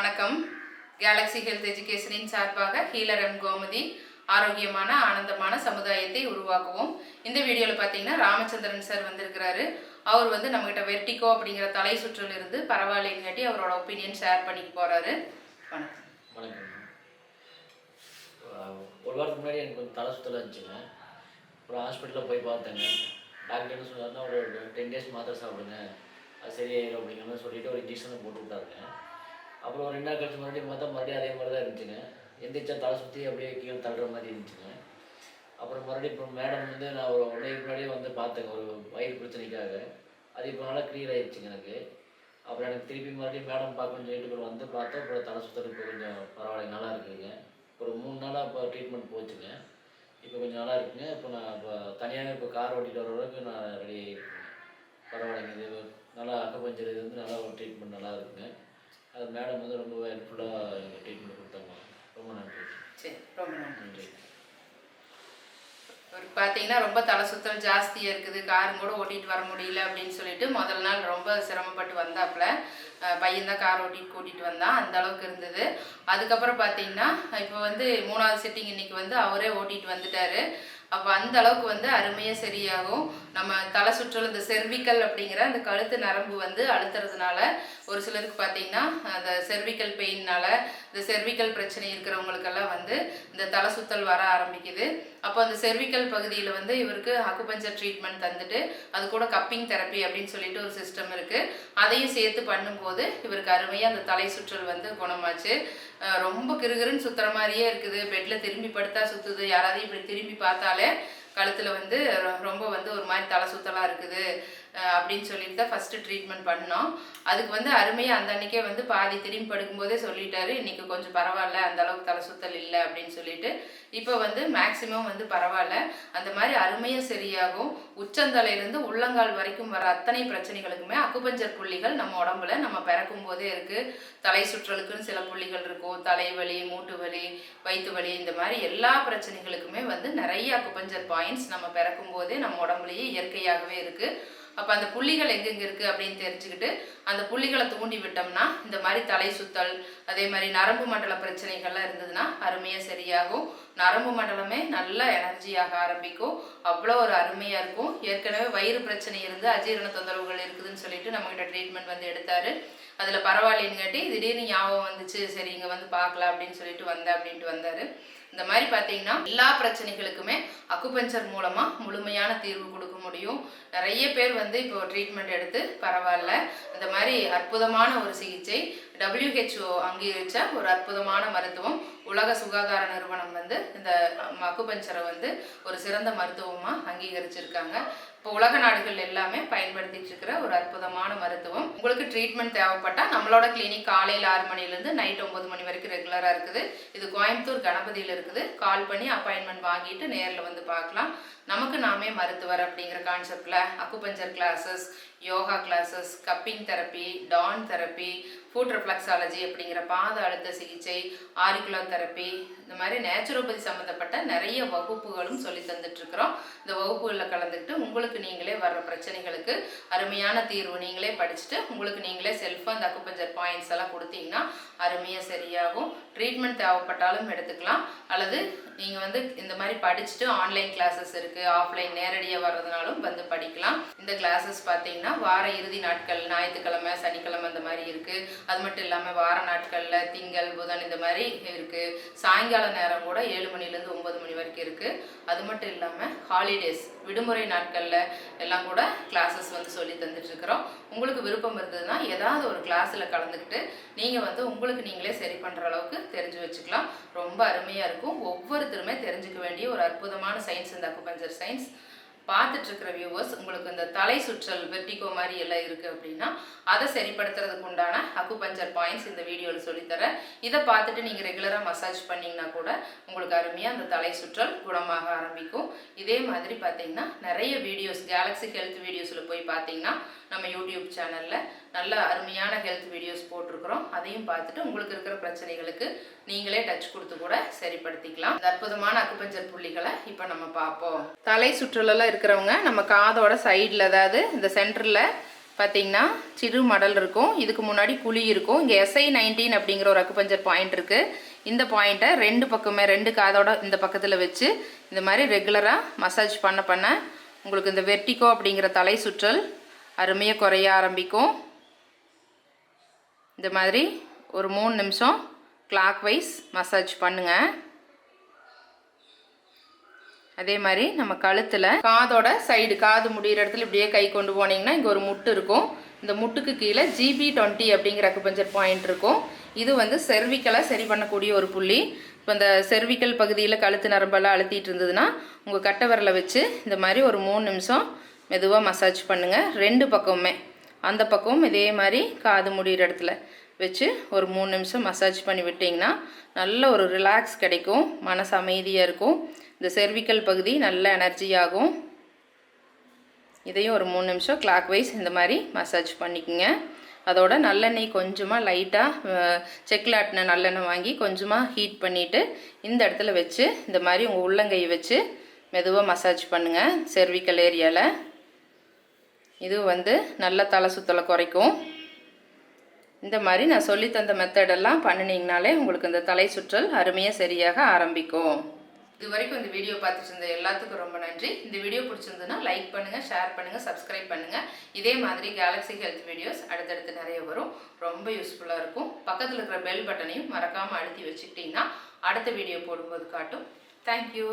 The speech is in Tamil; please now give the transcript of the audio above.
வணக்கம். கேலக்ஸி ஹெல்த் எஜுகேஷனின் சார்பாக ஹீலர் எம் கோமதி ஆரோக்கியமான ஆனந்தமான சமுதாயத்தை உருவாக்குவோம். இந்த வீடியோவில் பார்த்தீங்கன்னா ராமச்சந்திரன் சார் வந்திருக்கிறாரு. அவர் வந்து நம்மகிட்ட வெர்டிகோ அப்படிங்கிற தலை சுற்றில் இருந்து பரவாயில்லைங்காட்டி அவரோட ஒப்பீனியன் ஷேர் பண்ணிட்டு போகிறாரு வணக்கம். வணக்கம். ஒரு வாரத்துக்கு முன்னாடி எனக்கு கொஞ்சம் தலை சுத்தலாக இருந்துச்சுங்க. ஒரு ஹாஸ்பிட்டலில் போய் பார்த்தேங்க. டாக்டர் என்ன சொன்னார்னா ஒரு டென் டேஸ் மாத்திரை சாப்பிடுங்க. அது சரியாயிடும் அப்படிங்கிற மாதிரி சொல்லிட்டு ஒரு இன்ஜெக்ஷன் போட்டு விட்டாருங்க அப்புறம் ரெண்டு நாள் கழிச்சு மறுபடியும் பார்த்தா மறுபடியும் அதே மாதிரி தான் இருந்துச்சுங்க. எந்திரிச்சா தலை சுற்றி அப்படியே கீழே தள்ளுற மாதிரி இருந்துச்சுங்க. அப்புறம் மறுபடியும் இப்போ மேடம் வந்து நான் ஒரு ஒன் முன்னாடியே வந்து பார்த்தேங்க ஒரு வயிறு பிரச்சனைக்காக. அது இப்போ நல்லா கிளியர் ஆகிடுச்சுங்க எனக்கு. அப்புறம் எனக்கு திருப்பி மறுபடியும் மேடம் பார்க்கணும்னு சொல்லிட்டு அப்புறம் வந்து பார்த்தா அப்புறம் தலை சுற்றுறதுக்கு இப்போ கொஞ்சம் பரவாயில்ல நல்லா இருக்குங்க ஒரு மூணு நாளாக இப்போ ட்ரீட்மெண்ட் போச்சுங்க. இப்போ கொஞ்சம் நல்லா இருக்குங்க இப்போ நான் இப்போ தனியாக இப்போ கார் ஓட்டிகிட்டு வர அளவுக்கு நான் ரெடி ஆகிருக்கேங்க பரவாயில்லைங்க இது நல்லா அக்கப்பஞ்சர் இது வந்து நல்லா ஒரு ட்ரீட்மெண்ட் நல்லா இருக்குங்க அது மேடம் வந்து ரொம்ப ஹெல்ப்ஃபுல்லாக ட்ரீட்மெண்ட் கொடுத்தாங்க. ரொம்ப நன்றி. சரி ரொம்ப நன்றி. அவருக்கு பார்த்தீங்கன்னா ரொம்ப தலை சுத்தல் ஜாஸ்தியாக இருக்குது. காரும் கூட ஓட்டிட்டு வர முடியல அப்படின்னு சொல்லிட்டு முதல் நாள் ரொம்ப சிரமப்பட்டு வந்தாப்புல. அஹ் பையன் தான் கார் ஓட்டிட்டு கூட்டிகிட்டு வந்தான். அந்த அளவுக்கு இருந்தது. அதுக்கப்புறம் பார்த்தீங்கன்னா இப்போ வந்து மூணாவது சிட்டிங் இன்னைக்கு வந்து அவரே ஓட்டிட்டு வந்துட்டாரு. அப்போ அந்த அளவுக்கு வந்து அருமையாக சரியாகும். நம்ம தலை சுற்றல் இந்த செர்விக்கல் அப்படிங்கிற அந்த கழுத்து நரம்பு வந்து அழுத்துறதுனால ஒரு சிலருக்கு பார்த்தீங்கன்னா அந்த செர்விக்கல் பெயின்னால இந்த செர்விக்கல் பிரச்சனை இருக்கிறவங்களுக்கெல்லாம் வந்து இந்த தலை சுத்தல் வர ஆரம்பிக்குது. அப்போ அந்த செர்விக்கல் பகுதியில் வந்து இவருக்கு அக்குபஞ்சர் ட்ரீட்மெண்ட் தந்துட்டு அது கூட கப்பிங் தெரப்பி அப்படின்னு சொல்லிட்டு ஒரு சிஸ்டம் இருக்குது அதையும் சேர்த்து பண்ணும்போது இவருக்கு அருமையாக அந்த தலை சுற்றல் வந்து குணமாச்சு. ரொம்ப கிருகிருன்னு சுத்துற மாதிரியே இருக்குது. பெட்டில் திரும்பி படுத்தா சுத்துது. யாராவது இப்படி திரும்பி பார்த்தாலே கழுத்தில் வந்து ரொம்ப வந்து ஒரு மாதிரி தலை சுத்தலாக இருக்குது. அப்படின்னு சொல்லிட்டு தான் ஃபஸ்ட்டு ட்ரீட்மெண்ட் பண்ணோம். அதுக்கு வந்து அருமையாக அந்த அன்றைக்கே வந்து பாதி திரும்பி படுக்கும்போதே சொல்லிட்டாரு இன்றைக்கி கொஞ்சம் பரவாயில்ல அந்த அளவுக்கு தலை சுத்தல் இல்லை அப்படின்னு சொல்லிட்டு. இப்போ வந்து மேக்சிமம் வந்து பரவாயில்ல. அந்த மாதிரி அருமையாக சரியாகும். உச்சந்தலையிலேருந்து உள்ளங்கால் வரைக்கும் வர அத்தனை பிரச்சனைகளுக்குமே அக்குபஞ்சர் புள்ளிகள் நம்ம உடம்புல நம்ம பிறக்கும் போதே இருக்குது தலை சுற்றலுக்குன்னு சில புள்ளிகள் இருக்கும். தலைவலி மூட்டு வலி வயிற்று வலி இந்த மாதிரி எல்லா பிரச்சனைகளுக்குமே வந்து நிறைய அக்குபஞ்சர் பாயிண்ட்ஸ் நம்ம பிறக்கும் போதே நம்ம உடம்புலயே இயற்கையாகவே இருக்குது அப்போ அந்த புள்ளிகள் எங்கெங்கே இருக்குது அப்படின்னு தெரிஞ்சுக்கிட்டு அந்த புள்ளிகளை தூண்டி விட்டோம்னா இந்த மாதிரி தலை சுத்தல் அதே மாதிரி நரம்பு மண்டல பிரச்சனைகள்லாம் இருந்ததுன்னா அருமையாக சரியாகும். நரம்பு மண்டலமே நல்ல எனர்ஜியாக ஆரம்பிக்கும். அவ்வளோ ஒரு அருமையாக இருக்கும். ஏற்கனவே வயிறு பிரச்சனை இருந்து அஜீரண தொந்தரவுகள் இருக்குதுன்னு சொல்லிட்டு நம்மகிட்ட ட்ரீட்மெண்ட் வந்து எடுத்தாரு. அதில் பரவாயில்லைன்னு கேட்டி திடீர்னு ஞாபகம் வந்துச்சு. சரி இங்கே வந்து பார்க்கலாம் அப்படின்னு சொல்லிட்டு வந்தேன் அப்படின்ட்டு வந்தார். இந்த மாதிரி பார்த்தீங்கன்னா எல்லா பிரச்சனைகளுக்குமே அக்குபஞ்சர் மூலமாக முழுமையான தீர்வு கொடுக்க முடியும். நிறைய பேர் வந்து இப்போ ட்ரீட்மெண்ட் எடுத்து பரவாயில்ல. இந்த மாதிரி அற்புதமான ஒரு சிகிச்சை டபிள்யூஹெச்ஓ அங்கீகரித்த ஒரு அற்புதமான மருத்துவம் உலக சுகாதார நிறுவனம் வந்து இந்த அக்குபஞ்சரை வந்து ஒரு சிறந்த மருத்துவமாக அங்கீகரிச்சிருக்காங்க. இப்போ உலக நாடுகள் எல்லாமே பயன்படுத்திட்டு இருக்கிற ஒரு அற்புதமான மருத்துவம். உங்களுக்கு ட்ரீட்மெண்ட் தேவைப்பட்டா நம்மளோட கிளினிக் காலையில் ஆறு மணிலேருந்து நைட் ஒம்பது மணி வரைக்கும் ரெகுலராக இருக்குது. இது கோயம்புத்தூர் கணபதியில் இருக்குது. கால் பண்ணி அப்பாயின்மெண்ட் வாங்கிட்டு நேரில் வந்து பார்க்கலாம். நமக்கு நாமே மருத்துவர் அப்படிங்கிற கான்செப்டில் acupuncture classes yoga classes cupping therapy Don therapy foot reflexology அப்படிங்கிற பாத அழுத்த சிகிச்சை ஆரிக்குலோ தெரப்பி இந்த மாதிரி நேச்சுரோபதி சம்மந்தப்பட்ட நிறைய வகுப்புகளும் சொல்லி தந்துட்டுருக்குறோம். இந்த வகுப்புகளில் கலந்துக்கிட்டு உங்களுக்கு நீங்களே வர்ற பிரச்சனைகளுக்கு அருமையான தீர்வு நீங்களே படிச்சுட்டு உங்களுக்கு நீங்களே செல்ஃபாக இந்த அக்குபஞ்சர் பாயிண்ட்ஸ் எல்லாம் கொடுத்தீங்கன்னா அருமையாக சரியாகும். ட்ரீட்மெண்ட் தேவைப்பட்டாலும் எடுத்துக்கலாம். அல்லது நீங்கள் வந்து இந்த மாதிரி படிச்சுட்டு ஆன்லைன் கிளாஸஸ் இருக்குது ஆஃப்லைன் நேரடியாக வர்றதுனாலும் வந்து படிக்கலாம். இந்த கிளாஸஸ் பார்த்தீங்கன்னா வார இறுதி நாட்கள் ஞாயிற்றுக்கிழமை சனிக்கிழமை இந்த மாதிரி இருக்குது அது மட்டும் இல்லாமல் வார நாட்களில் திங்கள் புதன் இந்த மாதிரி இருக்குது சாயங்கால நேரம் கூட ஏழு மணிலேருந்து ஒன்பது மணி வரைக்கும் இருக்குது அது மட்டும் இல்லாமல் ஹாலிடேஸ் விடுமுறை நாட்களில் எல்லாம் கூட கிளாஸஸ் வந்து சொல்லி தந்துட்டுருக்குறோம். உங்களுக்கு விருப்பம் இருந்ததுன்னா ஏதாவது ஒரு கிளாஸில் கலந்துக்கிட்டு நீங்கள் வந்து உங்களுக்கு நீங்களே சரி பண்ணுற அளவுக்கு தெரிஞ்சு வச்சுக்கலாம். ரொம்ப அருமையாக இருக்கும். ஒவ்வொருத்தருமே தெரிஞ்சுக்க வேண்டிய ஒரு அற்புதமான சயின்ஸ் இந்த அக்குபஞ்சர் சயின்ஸ் பார்த்துட்டு இருக்கிற வியூவர்ஸ் உங்களுக்கு இந்த தலை சுற்றல் வெர்டிகோ மாதிரி எல்லாம் இருக்குது அப்படின்னா அதை சரிப்படுத்துறதுக்கு உண்டான அக்குபஞ்சர் பாயிண்ட்ஸ் இந்த வீடியோவில் சொல்லித்தரேன். இதை பார்த்துட்டு நீங்கள் ரெகுலராக மசாஜ் பண்ணிங்கன்னா கூட உங்களுக்கு அருமையாக அந்த தலை சுற்றல் குணமாக ஆரம்பிக்கும். இதே மாதிரி பார்த்தீங்கன்னா நிறைய வீடியோஸ் கேலக்ஸி ஹெல்த் வீடியோஸில் போய் பார்த்தீங்கன்னா நம்ம யூடியூப் சேனலில் நல்ல அருமையான ஹெல்த் வீடியோஸ் போட்டிருக்கிறோம். அதையும் பார்த்துட்டு உங்களுக்கு இருக்கிற பிரச்சனைகளுக்கு நீங்களே டச் கொடுத்து கூட சரிப்படுத்திக்கலாம். அற்புதமான அக்குபஞ்சர் புள்ளிகளை இப்போ நம்ம பார்ப்போம். தலை சுற்றலெல்லாம் இருக்கிறவங்க நம்ம காதோட சைடில் அதாவது இந்த சென்டரில் பார்த்தீங்கன்னா சிறு மடல் இருக்கும். இதுக்கு முன்னாடி குழி இருக்கும். இங்கே எஸ்ஐ நைன்டீன் அப்படிங்கிற ஒரு அக்குபஞ்சர் பாயிண்ட் இருக்குது இந்த பாயிண்ட்டை ரெண்டு பக்கமே ரெண்டு காதோட இந்த பக்கத்தில் வச்சு இந்த மாதிரி ரெகுலராக மசாஜ் பண்ண பண்ண உங்களுக்கு இந்த வெர்டிகோ அப்படிங்கிற தலை சுற்றல் அருமையாக குறைய ஆரம்பிக்கும். இந்த மாதிரி ஒரு மூணு நிமிஷம் கிளாக் வைஸ் மசாஜ் பண்ணுங்கள் அதே மாதிரி நம்ம கழுத்தில் காதோட சைடு காது முடிகிற இடத்துல இப்படியே கை கொண்டு போனீங்கன்னா இங்கே ஒரு முட்டு இருக்கும். இந்த முட்டுக்கு கீழே ஜிபி டுவெண்ட்டி அப்படிங்கிற அக்குபஞ்சர் பாயிண்ட் இருக்கும். இது வந்து செர்விக்கலை சரி பண்ணக்கூடிய ஒரு புள்ளி. இப்போ இந்த செர்விக்கல் பகுதியில் கழுத்து நரம்பெல்லாம் அழுத்திட்டு இருந்ததுன்னா உங்கள் கட்டை விரலை வச்சு இந்த மாதிரி ஒரு மூணு நிமிஷம் மெதுவாக மசாஜ் பண்ணுங்கள் ரெண்டு பக்கமுமே. அந்த பக்கமும் இதே மாதிரி காது முடிகிற இடத்துல வச்சு ஒரு மூணு நிமிஷம் மசாஜ் பண்ணி விட்டிங்கன்னா நல்ல ஒரு ரிலாக்ஸ் கிடைக்கும். மனசு அமைதியாக இருக்கும். இந்த செர்விக்கல் பகுதி நல்ல எனர்ஜி ஆகும். இதையும் ஒரு மூணு நிமிஷம் கிளாக் வைஸ் இந்த மாதிரி மசாஜ் பண்ணிக்கோங்க. அதோட நல்லெண்ணெய் கொஞ்சமாக லைட்டாக செக்லாட்டின நல்லெண்ணெய் வாங்கி கொஞ்சமாக ஹீட் பண்ணிவிட்டு இந்த இடத்துல வச்சு இந்த மாதிரி உங்கள் உள்ளங்கையை வச்சு மெதுவாக மசாஜ் பண்ணுங்கள் செர்விக்கல் ஏரியாவில் இது வந்து நல்ல தலை சுத்தலை குறைக்கும். இந்த மாதிரி நான் சொல்லித்தந்த மெத்தடெல்லாம் பண்ணினீங்கனாலே உங்களுக்கு இந்த தலை சுற்றல் அருமையாக சரியாக ஆரம்பிக்கும். இது வரைக்கும் இந்த வீடியோ பார்த்துட்டு இருந்த எல்லாத்துக்கும் ரொம்ப நன்றி. இந்த வீடியோ பிடிச்சிருந்ததுன்னா லைக் பண்ணுங்கள் ஷேர் பண்ணுங்கள் சப்ஸ்கிரைப் பண்ணுங்கள் இதே மாதிரி கேலக்ஸி ஹெல்த் வீடியோஸ் அடுத்தடுத்து நிறைய வரும். ரொம்ப யூஸ்ஃபுல்லாக இருக்கும். பக்கத்தில் இருக்கிற பெல் பட்டனையும் மறக்காமல் அழுத்தி வச்சுக்கிட்டிங்கன்னா அடுத்த வீடியோ போடும்போது காட்டும். தேங்க்யூ